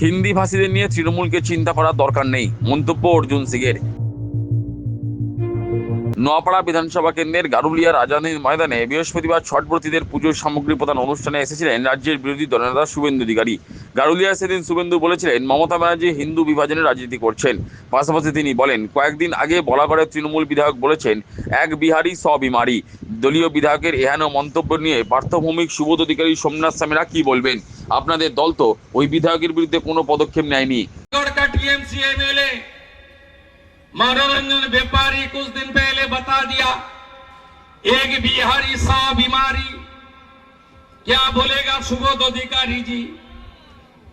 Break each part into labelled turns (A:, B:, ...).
A: হিন্দি ভাষীদের নিয়ে তৃণমূলকে চিন্তা করার দরকার নেই। মন্তব্য অর্জুন সিংয়ের। নোয়াপাড়া বিধানসভা কেন্দ্রের গারুলিয়ার আজানের ময়দানে বৃহস্পতিবার ছটব্রতীদের পুজোর সামগ্রী প্রদান অনুষ্ঠানে এসেছিলেন রাজ্যের বিরোধী দলনেতা শুভেন্দু অধিকারী। গারুলিয়া সেদিন শুভেন্দু বলেছিলেন, মমতা ব্যানার্জি হিন্দু বিভাজনের রাজনীতি করছেন। পাশাপাশি তিনি বলেন, কয়েকদিন আগে বলাগড়ের তৃণমূল বিধায়ক বলেছেন, এক বিহারি স বিমারি। দলীয় বিধায়কের এহেন মন্তব্য নিয়ে পার্থভৌমিক সুবোধ অধিকারী সোমনাথ স্বামীরা কি বলবেন আপনাদের দল তো ওই বিধায়কের বিরুদ্ধে কোনো পদক্ষেপ নেয়নি
B: छत्तीसगढ़ का टीएमसी एमएलए मनोरंजन व्यापारी कुछ दिन पहले बता दिया एक बिहारी सा बीमारी क्या बोलेगा सुबोध अधिकारी जी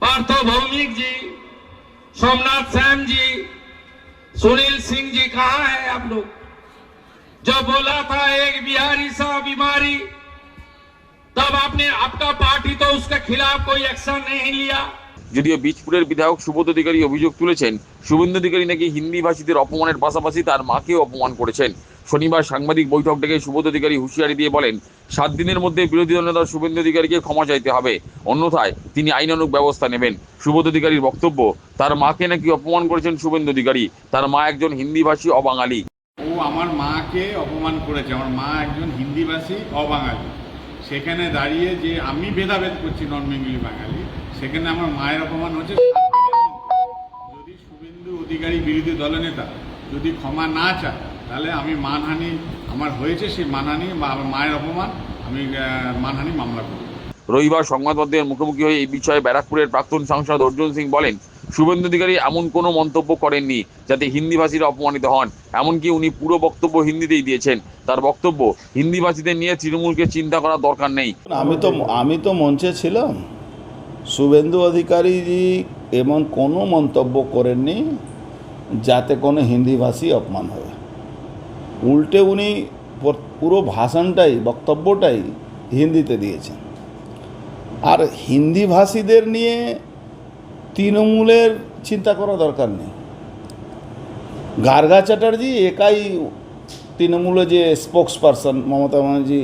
B: पार्थो भौमिक जी सोमनाथ सैम जी सुनील सिंह जी कहाँ है आप लोग जो बोला था एक बिहारी सा बीमारी तब आपने आपका पार्टी तो उसके खिलाफ कोई एक्शन नहीं लिया
A: যদিও বীজপুরের বিধায়ক সুবোধ অধিকারী অভিযোগ তুলেছেন শুভেন্দু অধিকারী নাকি হিন্দি ভাষীদের অপমানের পাশাপাশি তার মাকেও অপমান করেছেন শনিবার সাংবাদিক বৈঠক ডেকে সুবোধ অধিকারী হুঁশিয়ারি দিয়ে বলেন সাত দিনের মধ্যে বিরোধী দলনেতা শুভেন্দু অধিকারীকে ক্ষমা চাইতে হবে অন্যথায় তিনি আইনানুগ ব্যবস্থা নেবেন সুবোধ অধিকারীর বক্তব্য তার মাকে নাকি অপমান করেছেন শুভেন্দু অধিকারী তার মা একজন হিন্দিভাষী অবাঙালি
C: ও আমার মাকে অপমান করেছে। আমার মা একজন হিন্দিভাষী, অবাঙালি। সেখানে দাঁড়িয়ে যে আমি ভেদাভেদ করছি নন বেঙ্গলি বাঙালি, সেখানে আমার মায়ের অপমান হচ্ছে। যদি শুভেন্দু অধিকারী বিরোধী দলনেতা যদি ক্ষমা না চায়, তাহলে আমি মানহানি, আমার হয়েছে সেই মানহানি বা আমার মায়ের অপমান, আমি মানহানি মামলা করব।
A: রবিবার সংবাদমাধ্যমের মুখোমুখি হয়ে এই বিষয়ে ব্যারাকপুরের প্রাক্তন সাংসদ অর্জুন সিং বলেন শুভেন্দু অধিকারী এমন কোনো মন্তব্য করেননি যাতে হিন্দিভাষীরা অপমানিত হন। এমনকি উনি পুরো বক্তব্য হিন্দিতেই দিয়েছেন। তার বক্তব্য হিন্দিভাষীদের নিয়ে তৃণমূলকে চিন্তা করার দরকার নেই।
D: আমি তো আমি তো মঞ্চে ছিলাম। শুভেন্দু অধিকারীজি এমন কোনো মন্তব্য করেননি যাতে কোনো হিন্দিভাষী অপমান হয়। উল্টে উনি পুরো ভাষণটাই, বক্তব্যটাই হিন্দিতে দিয়েছেন। আর হিন্দিভাষীদের নিয়ে তৃণমূলের চিন্তা করা দরকার নেই। গার্গা চ্যাটার্জি একাই তৃণমূলে যে spokesperson Mamata Banerjee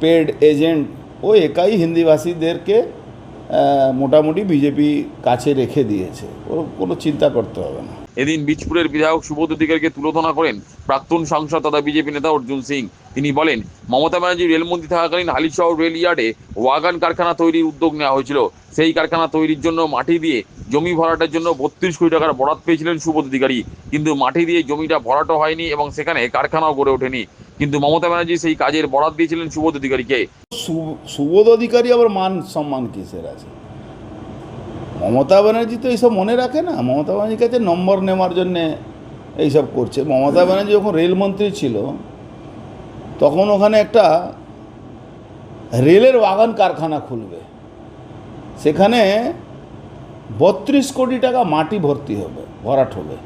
D: paid agent ও একাই হিন্দিভাষীদেরকে মোটামুটি বিজেপি কাছে রেখে দিয়েছে। কোনো চিন্তা করতে হবে না।
A: এদিন বীজপুরের বিধায়ক সুবোধ অধিকারীকে তুলোধনা করেন প্রাক্তন সাংসদ তথা বিজেপি নেতা অর্জুন সিং। তিনি বলেন, মমতা ব্যানার্জি রেলমন্ত্রী থাকাকালীন হালিশহর রেল ইয়ার্ডে ওয়াগান কারখানা তৈরির উদ্যোগ নেওয়া হয়েছিল। সেই কারখানা তৈরির জন্য মাটি দিয়ে জমি ভরাটের জন্য বত্রিশ কোটি টাকার বরাদ পেয়েছিলেন সুবোধ অধিকারী। কিন্তু মাটি দিয়ে জমিটা ভরাটো হয়নি এবং সেখানে কারখানাও গড়ে ওঠেনি। কিন্তু মমতা ব্যানার্জি সেই কাজের বরাদ দিয়েছিলেন সুবোধ অধিকারীকে।
D: সুবোধ অধিকারী আবার মান সম্মান কিসের আছে? মমতা ব্যানার্জি তো এইসব মনে রাখে না? মমতা ব্যানার্জির কাছে নম্বর নেওয়ার জন্যে এইসব করছে। মমতা ব্যানার্জি যখন রেলমন্ত্রী ছিল তখন ওখানে একটা রেলের বাগান কারখানা খুলবে। সেখানে বত্রিশ কোটি টাকা মাটি ভর্তি হবে ভরাট হবে।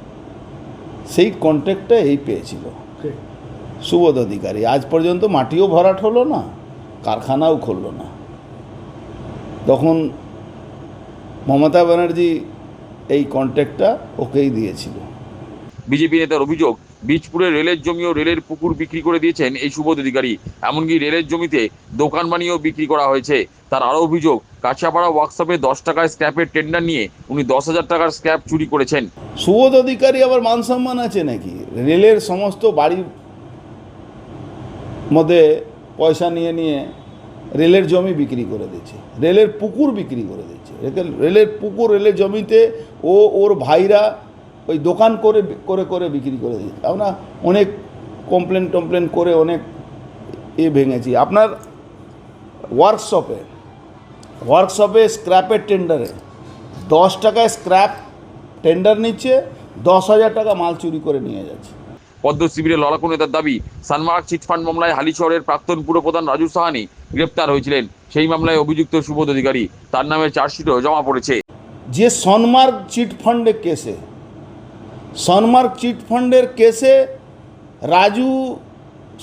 D: সেই কন্ট্রাক্টটা এই পেয়েছিল। সুবোধ অধিকারী আজ পর্যন্ত মাটিও ভরাট হলো না। কারখানাও খুললো না। তখন মমতা ব্যানার্জি এই কন্ট্রাক্টটা ওকেই দিয়েছিল।
A: বিজেপি নেতার অভিযোগ বীজপুরে রেলের জমি ও রেলের পুকুর বিক্রি করে দিয়েছেন এই সুবোধ অধিকারী। এমনকি রেলের জমিতে দোকান বানিয়েও বিক্রি করা হয়েছে। তার আরও অভিযোগ কাছাপাড়া ওয়ার্কশপে দশ টাকায় স্ক্র্যাপের টেন্ডার নিয়ে উনি দশ হাজার টাকার স্ক্র্যাপ চুরি করেছেন।
D: সুবোধ অধিকারী আবার মান সম্মান আছে নাকি? রেলের সমস্ত বাড়ির মধ্যে পয়সা নিয়ে নিয়ে রেলের জমি বিক্রি করে দিচ্ছে, রেলের পুকুর বিক্রি করে দিচ্ছে। রেলের- পুকুর, রেলের জমিতে ও ওর ভাইরা ওই দোকান করে করে করে বিক্রি করে দিচ্ছে। আমরা অনেক কমপ্লেন টমপ্লেন করে অনেক এ ভেঙেছি। আপনার ওয়ার্কশপে ওয়ার্কশপে স্ক্র্যাপের টেন্ডারে দশ টাকায় স্ক্র্যাপ টেন্ডার নিচ্ছে, দশ হাজার টাকা মাল চুরি করে নিয়ে যাচ্ছে।
A: পদ্ম শিবিরের লড়াকু নেতার দাবি, সানমার্ক চিটফান্ড মামলায় হালিশহরের প্রাক্তন পুরপ্রধান রাজু সাহানি গ্রেপ্তার হয়েছিলেন। সেই মামলায় অভিযুক্ত সুবোধ অধিকারী, তার নামে চার্জশিটও জমা পড়েছে।
D: যে সনমার্ক চিটফান্ডের কেসে, সনমার্ক চিটফান্ডের কেসে রাজু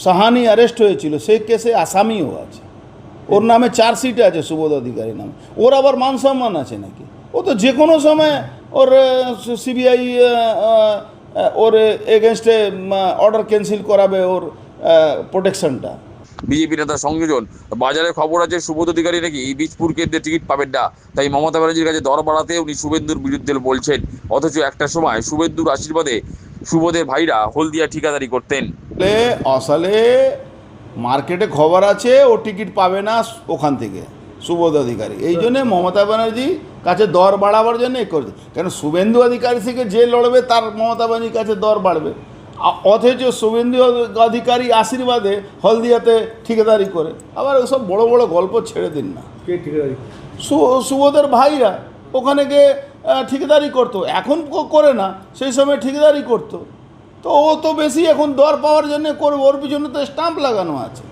D: সাহানি অ্যারেস্ট হয়েছিল, সেই কেসে আসামিও আছে। ওর নামে চার্জশিট আছে সুবোধ অধিকারী নামে। ওর আবার মান সম্মান আছে নাকি? ও তো যে কোনো সময় ওর সিবিআই ওর এগেনস্টে অর্ডার ক্যান্সেল করাবে ওর প্রোটেকশনটা
A: বিজেপি নেতা সংযোজন। বাজারে খবর আছে সুবোধ অধিকারী নাকি বীজপুর কেন্দ্রে টিকিট পাবেন না। তাই মমতা ব্যানার্জির কাছে দর বাড়াতে উনি শুভেন্দুর বিরুদ্ধে বলছেন। অথচ একটা সময় শুভেন্দুর আশীর্বাদে সুবোধের ভাইরা হলদিয়া ঠিকাদারি করতেন।
D: আসলে আসলে মার্কেটে খবর আছে ও টিকিট পাবে না ওখান থেকে। সুবোধ অধিকারী। এই জন্যে মমতা ব্যানার্জি কাছে দর বাড়াবার জন্য এ করছে। কেন শুভেন্দু অধিকারী থেকে যে লড়বে তার মমতা ব্যানার্জির কাছে দর বাড়বে। অথচ শুভেন্দু অধিকারী আশীর্বাদে হলদিয়াতে ঠিকাদারি করে। আবার ওসব বড় বড় গল্প ছেড়ে দিন না। সুবোধের ভাইরা ওখানে গিয়ে ঠিকাদারি করতো। এখন করে না সেই সময় ঠিকাদারি করতো। তো ও তো বেশি এখন দর পাওয়ার জন্য করবে ওর পিছনে তো স্টাম্প লাগানো আছে।